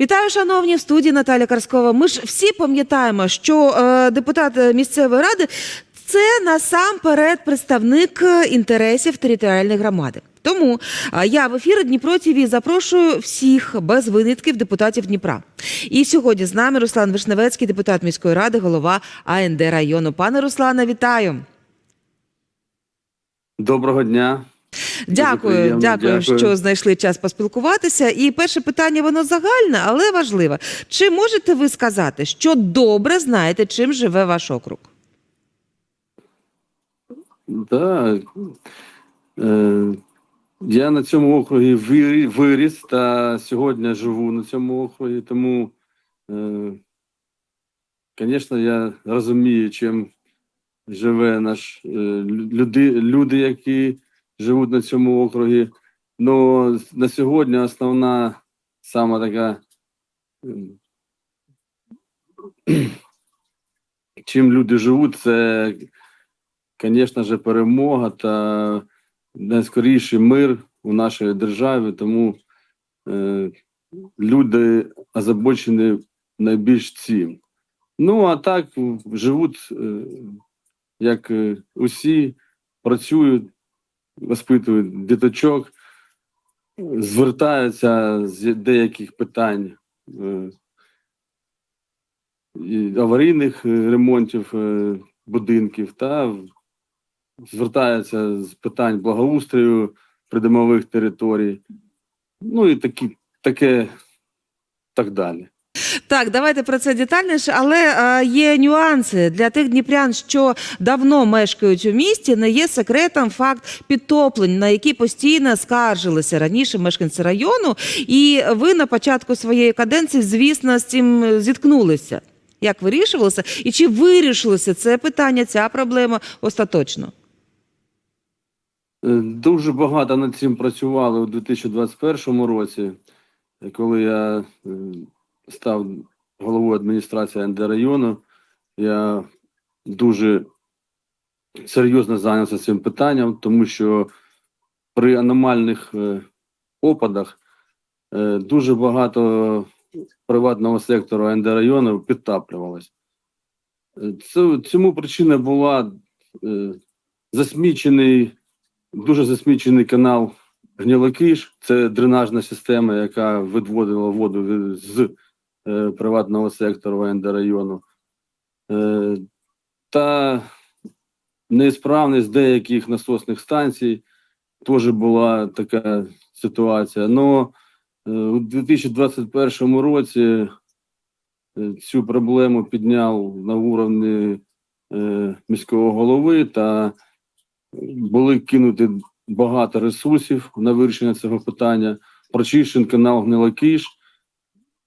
Вітаю, шановні в студії Наталя Карскова. Ми ж всі пам'ятаємо, що е, депутат е, місцевої ради це насамперед представник е, інтересів територіальної громади. Тому е, я в ефірі Дніпро ТВ запрошую всіх без винятків депутатів Дніпра. І сьогодні з нами Руслан Вишневецький, депутат міської ради, голова АНД району. Пане Руслане, вітаю. Доброго дня. Дякую, дякую, дякую. що знайшли час поспілкуватися. І перше питання воно загальне, але важливе. Чи можете ви сказати, що добре знаєте, чим живе ваш округ? Да. Е, я на цьому округі виріс та сьогодні живу на цьому округі, тому, е, звісно, я розумію, чим живе наш е, люди, люди, які живуть на цьому округі. Ну, на сьогодні основна сама така. ем, Чим люди живуть, це звісно ж, перемога та найскоріший мир у нашій державі, тому е, люди озабочені найбільш цим. Ну, а так живуть, е, як е, усі, працюють, воспитують діточок, звертаються з деяких питань. е, аварійних ремонтів е, будинків та звертаються з питань благоустрою придомових територій, ну і такі, таке так далі. Так, давайте про це детальніше, але е, є нюанси для тих дніпрян, що давно мешкають у місті. Не є секретом факт підтоплень, на які постійно скаржилися раніше мешканці району. І ви на початку своєї каденції, звісно, з цим зіткнулися. Як вирішувалося, і чи вирішилося це питання, ця проблема остаточно? Е, Дуже багато над цим працювали у 2021 році, е, коли я е, став головою адміністрації НД району. Я дуже серйозно зайнявся цим питанням, тому що при аномальних е, опадах е, дуже багато приватного сектору НД району підтаплювалось. Е, цьому причина була засмічений дуже засмічений канал Гнілокиш. Це дренажна система, яка відводила воду з приватного сектору ВНД району. Е, та неісправність деяких насосних станцій теж була така ситуація. Но е, у 2021 році е, цю проблему підняв на уровні е, міського голови та були кинуті багато ресурсів на вирішення цього питання. Прочищений канал Гнилокиш,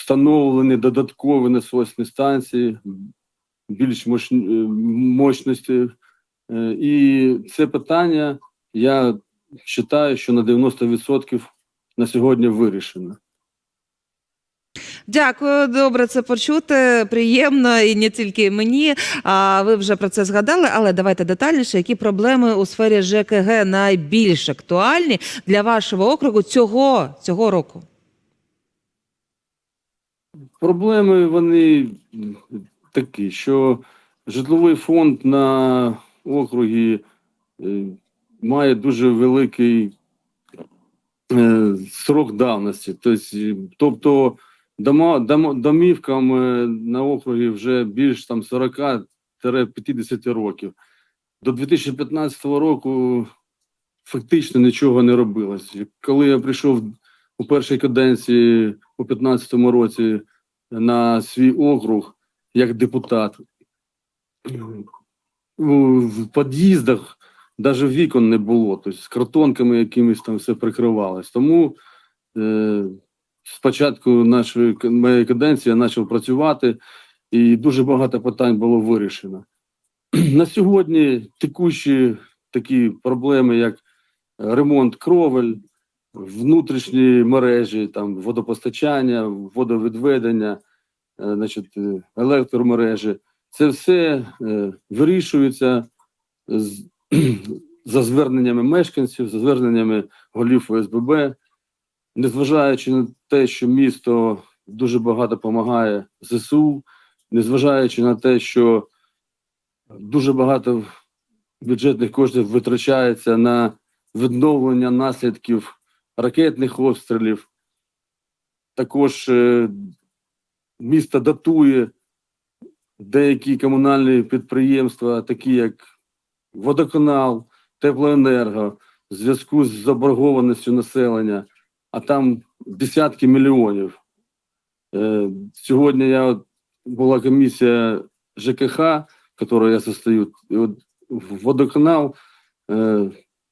встановлені додаткові насосні станції, більш е, мощності. Е, І це питання, я вважаю, що на 90% на сьогодні вирішено. Дякую, добре це почути. Приємно і не тільки мені. А ви вже про це згадали, але давайте детальніше, які проблеми у сфері ЖКГ найбільш актуальні для вашого округу цього, цього року? Проблеми вони такі, що житловий фонд на округі е, має дуже великий е, срок давності. Тобто, е, тобто домівкам на округі вже більш там 40-50 років. До 2015 року фактично нічого не робилось. Коли я прийшов у першій каденції у 2015 році на свій округ як депутат. В під'їздах навіть вікон не було, тобто з картонками якимись там все прикривалось. Тому е, спочатку нашої моєї каденції я почав працювати, і дуже багато питань було вирішено. На сьогодні текущі такі проблеми, як ремонт кровель, внутрішні мережі, там водопостачання, водовідведення, е, значить, е, електромережі. Це все е, вирішується за зверненнями мешканців, за зверненнями голів ОСББ, незважаючи на те, що місто дуже багато допомагає ЗСУ, незважаючи на те, що дуже багато бюджетних коштів витрачається на відновлення наслідків ракетних обстрілів. Також е, місто датує деякі комунальні підприємства, такі як водоканал, теплоенерго, в зв'язку з заборгованістю населення, а там десятки мільйонів. Е, Сьогодні я була комісія ЖКХ, в я состою, і от водоканал е,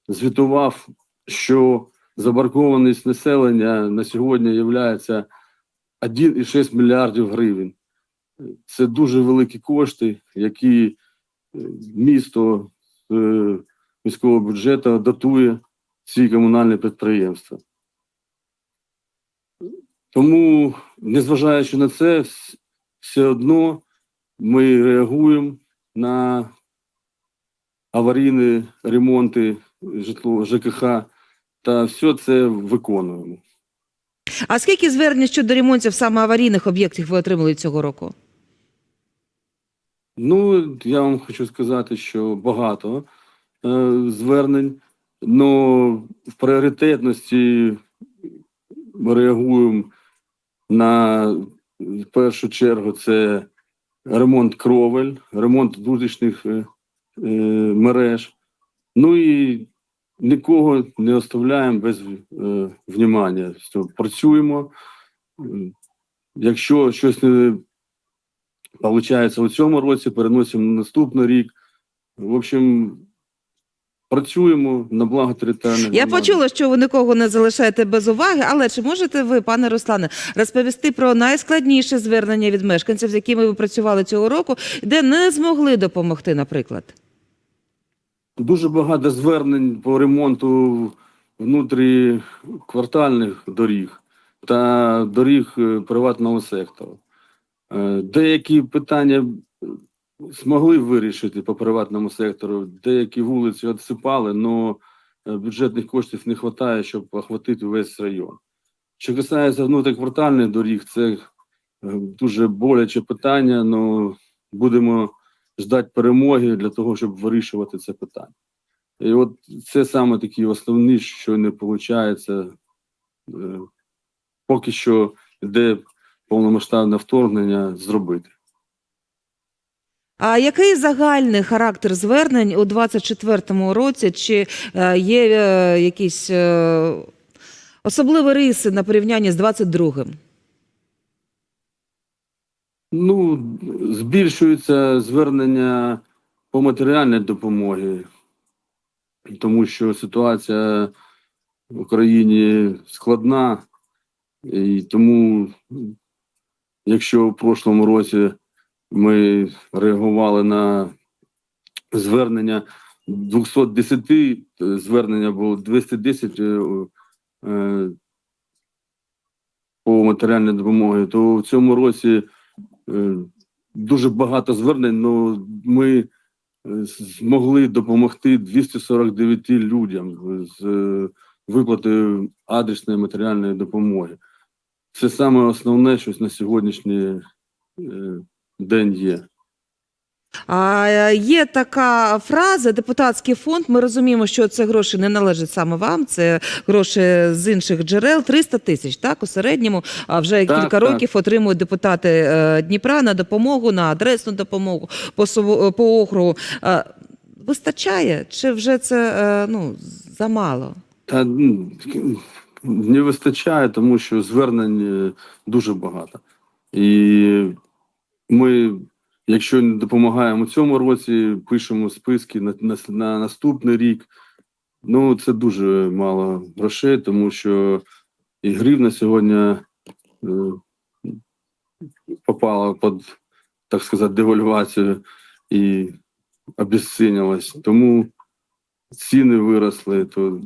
звітував, що заборгованість населення на сьогодні є 1,6 мільярдів гривень. Це дуже великі кошти, які е, місто е, міського бюджету датує ці комунальні підприємства. Тому, незважаючи на це, все одно ми реагуємо на аварійні ремонти житло ЖКХ та все це виконуємо. А скільки звернень щодо ремонтів саме аварійних об'єктів ви отримали цього року? Ну, я вам хочу сказати, що багато е, звернень, але в пріоритетності реагуємо на в першу чергу це ремонт кровель, ремонт внутрішніх е, е, мереж. Ну і нікого не оставляємо без е, Працюємо. Якщо щось не Получається, у цьому році переносимо на наступний рік. В общем, працюємо на благо територіальної Я громади. почула, що ви нікого не залишаєте без уваги, але чи можете ви, пане Руслане, розповісти про найскладніше звернення від мешканців, з якими ви працювали цього року, де не змогли допомогти, наприклад? Дуже багато звернень по ремонту внутріквартальних доріг та доріг е, приватного сектору. Е, Деякі питання змогли вирішити по приватному сектору, деякі вулиці відсипали, але бюджетних коштів не вистачає, щоб охватити весь район. Що касається внутріквартальних доріг, це е, дуже боляче питання, але будемо ждати перемоги для того, щоб вирішувати це питання. І от це саме такі основні, що не виходить. Поки що йде повномасштабне вторгнення зробити. А який загальний характер звернень у 24-му році? Чи е, є е, якісь е, особливі риси на порівнянні з 22-м? Ну, збільшується звернення по матеріальній допомогі, тому що ситуація в Україні складна, і тому, якщо в прошлому році ми реагували на звернення 210 е, звернення було 210 е, е, по матеріальній допомогі, то в цьому році дуже багато звернень, але ми е, змогли допомогти 249 людям з виплати виплатою адресної матеріальної допомоги. Це саме основне, щось на сьогоднішній е, день є. А є така фраза депутатський фонд. Ми розуміємо, що це гроші не належать саме вам. Це гроші з інших джерел 300 тисяч. Так у середньому а вже Так, кілька так. років отримують депутати е, Дніпра на допомогу, на адресну допомогу по по округу. Вистачає чи вже це е, ну замало? Та ну, не вистачає, тому що звернень е, дуже багато. І ми, якщо не допомагаємо цьому році, пишемо списки на, на, на наступний рік. Ну, це дуже мало грошей, тому що і гривна сьогодні е, попала під, так сказати, девальвацію і обезцінилась. Тому ціни виросли, то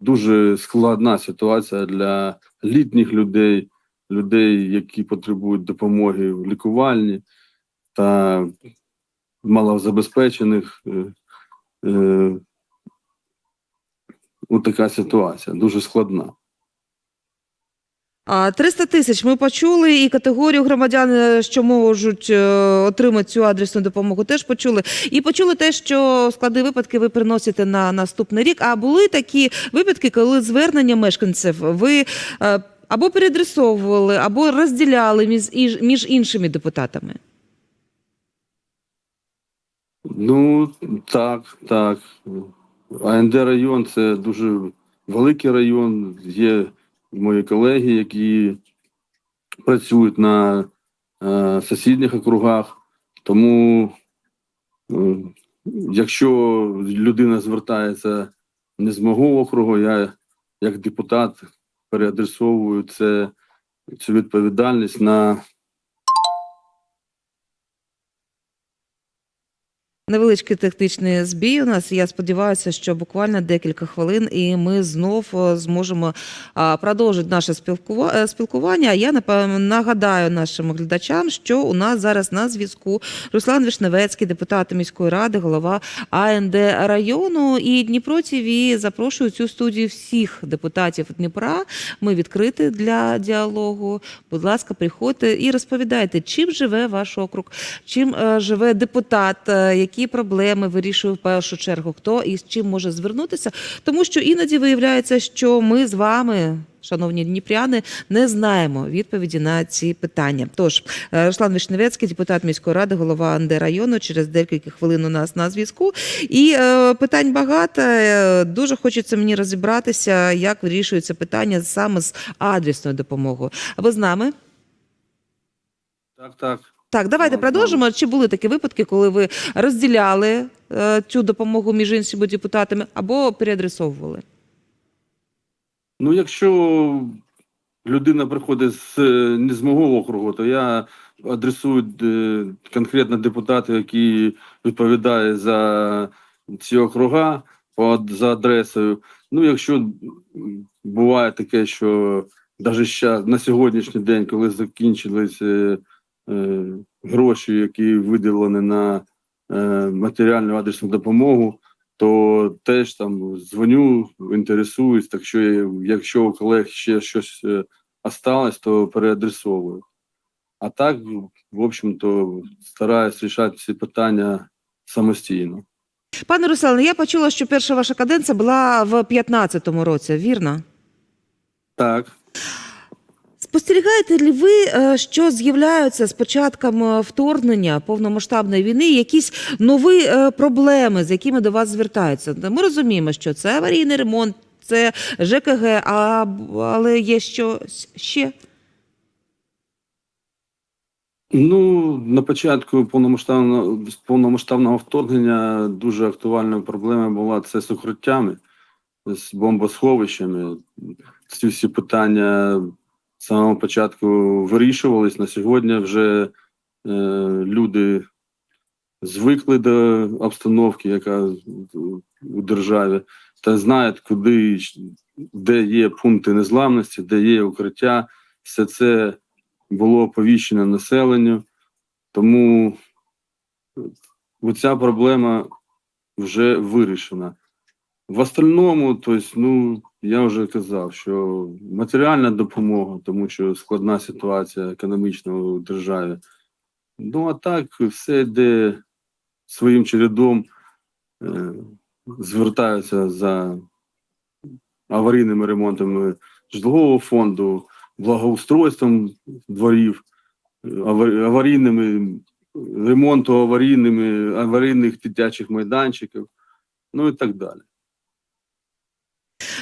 дуже складна ситуація для літніх людей, людей, які потребують допомоги в лікувальні та малозабезпечених. Е, е, така ситуація, дуже складна. А 300 тисяч ми почули, і категорію громадян, е, що можуть е, отримати цю адресну допомогу, теж почули. І почули те, що склади випадки ви приносите на наступний рік. А були такі випадки, коли звернення мешканців ви або переадресовували, або розділяли між іншими депутатами. Ну, так, так. АНД район це дуже великий район. Є мої колеги, які працюють на е, сусідніх округах. Тому, е, якщо людина звертається не з мого округу, я як депутат переадресовую це, цю відповідальність на Невеличкий технічний збій у нас. Я сподіваюся, що буквально декілька хвилин, і ми знов е, зможемо продовжити наше е, спілкування. Я нагадаю нашим глядачам, що у нас зараз на зв'язку Руслан Вишневецький, депутат міської ради, голова АНД району. І Дніпро ТВ запрошую цю студію всіх депутатів Дніпра. Ми відкриті для діалогу. Будь ласка, приходьте і розповідайте, чим живе ваш округ, чим е, живе депутат, е, які проблеми вирішує в першу чергу, хто і з чим може звернутися. Тому що іноді виявляється, що ми з вами. Шановні дніпряни, не знаємо відповіді на ці питання. Тож, е, Руслан Вишневецький, депутат міської ради, голова АНД району, через декілька хвилин у нас на зв'язку. І е, питань багато. Е, Дуже хочеться мені розібратися, як вирішується питання саме з адресною допомогою. Ви з нами? так, так. Так, давайте продовжимо. Чи були такі випадки, коли ви розділяли е, цю допомогу між іншими депутатами або переадресовували? Ну, якщо людина приходить з е, не з мого округу, то я адресую е, конкретно депутату, який відповідає за ці округа по за адресою. Ну, якщо буває таке, що навіть на сьогоднішній день, коли закінчились е, гроші, які виділені на е, матеріальну адресну допомогу, то теж там дзвоню, інтересуюсь. Так що якщо у колег ще щось е, осталось, то переадресовую. А так, в общем-то, стараюсь рішати ці питання самостійно. Пане Руслане, я почула, що перша ваша каденція була в 15-му році, вірно? Так. Спостерігаєте ли ви, е, що з'являються з початком е, вторгнення повномасштабної війни якісь нові е, проблеми, з якими до вас звертаються? Ми розуміємо, що це аварійний ремонт, це ЖКГ, але є щось ще. Ну, на початку повномасштабного, повномасштабного вторгнення дуже актуальною проблемою була це з укриттями, з бомбосховищами. Ці всі питання самого початку вирішувались. На сьогодні вже е, люди звикли до обстановки, яка у державі, та знають, куди, де є пункти незламності, де є укриття. Все це було оповіщено населенню, тому ця проблема вже вирішена. В остальному, тобто, ну, я вже казав, що матеріальна допомога, тому що складна ситуація економічна у державі. Ну, а так, все йде своїм чередом, е, звертаються за аварійними ремонтами житлового фонду, благоустройством дворів, аварійними ремонту аварійними аварійних дитячих майданчиків, ну і так далі.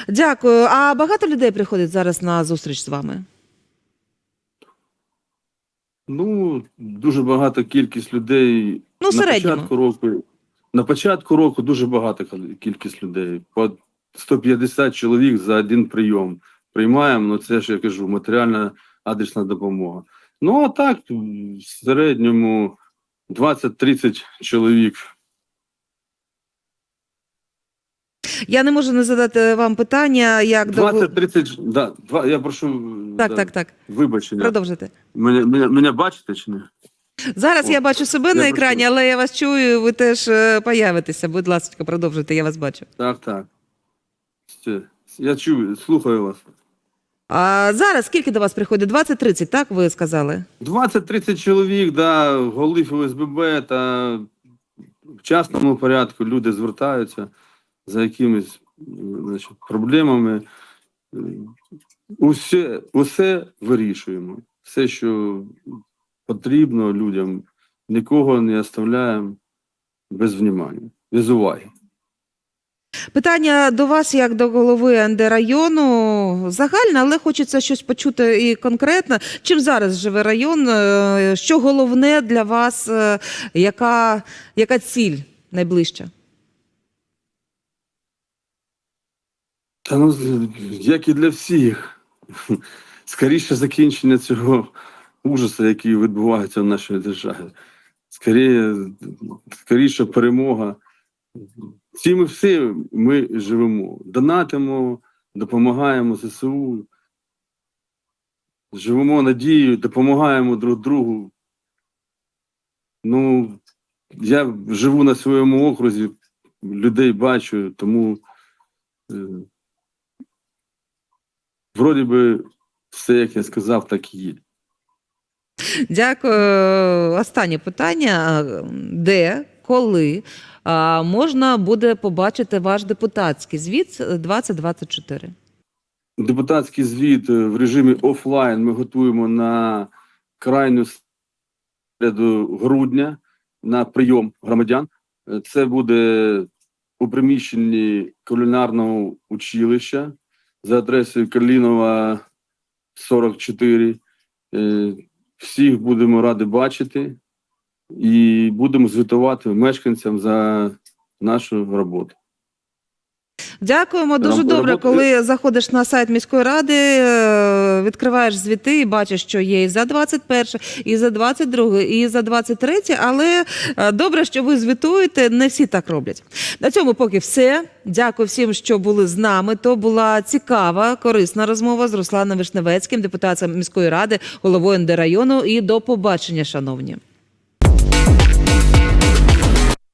Дякую. А багато людей приходить зараз на зустріч з вами? Ну, дуже багата кількість людей. Ну, на середньому. початку року. На початку року дуже багата кількість людей. По 150 чоловік за один прийом. Приймаємо, ну це ж я кажу, матеріальна адресна допомога. Ну, а так, в середньому 20-30 чоловік. Я не можу не задати вам питання, як довго. 20-30, да, два, я прошу Так, да, так, так. вибачення. Продовжуйте. Мене, мене, мене бачите чи ні? Зараз О, я бачу себе я на прошу. екрані, але я вас чую, ви теж е, появитеся. Будь ласка, продовжуйте, я вас бачу. Так, так. Я чую, слухаю вас. А зараз скільки до вас приходить? 20-30, так ви сказали? 20-30 чоловік, да, голів ОСББ та в частному порядку люди звертаються за якимись значить, проблемами. Усе, усе вирішуємо. Все, що потрібно людям, нікого не оставляємо без внимання, без уваги. Питання до вас, як до голови НД району, загальне, але хочеться щось почути і конкретно. Чим зараз живе район? Е, Що головне для вас? е, Яка, яка ціль найближча? Та ну, як і для всіх. Скоріше закінчення цього ужасу, який відбувається в нашій державі. Скоріше, скоріше перемога. Всі ми всі ми живемо, донатимо, допомагаємо ЗСУ, живемо надією, допомагаємо друг другу. Ну, я живу на своєму окрузі, людей бачу, тому. Вроді би, все, як я сказав, так і є. Дякую. Останнє питання: де, коли можна буде побачити ваш депутатський звіт 2024? Депутатський звіт е, в режимі офлайн ми готуємо на крайню середу грудня на прийом громадян. Е, Це буде у приміщенні кулінарного училища за адресою Калінова 44. Е, Всіх будемо раді бачити і будемо звітувати мешканцям за нашу роботу. Дякуємо. Дуже добре, коли заходиш на сайт міської ради, е, відкриваєш звіти і бачиш, що є і за 21, і за 22, і за 23, але е, добре, що ви звітуєте, не всі так роблять. На цьому поки все. Дякую всім, що були з нами. То була цікава, корисна розмова з Русланом Вишневецьким, депутатом міської ради, головою НД району. І до побачення, шановні.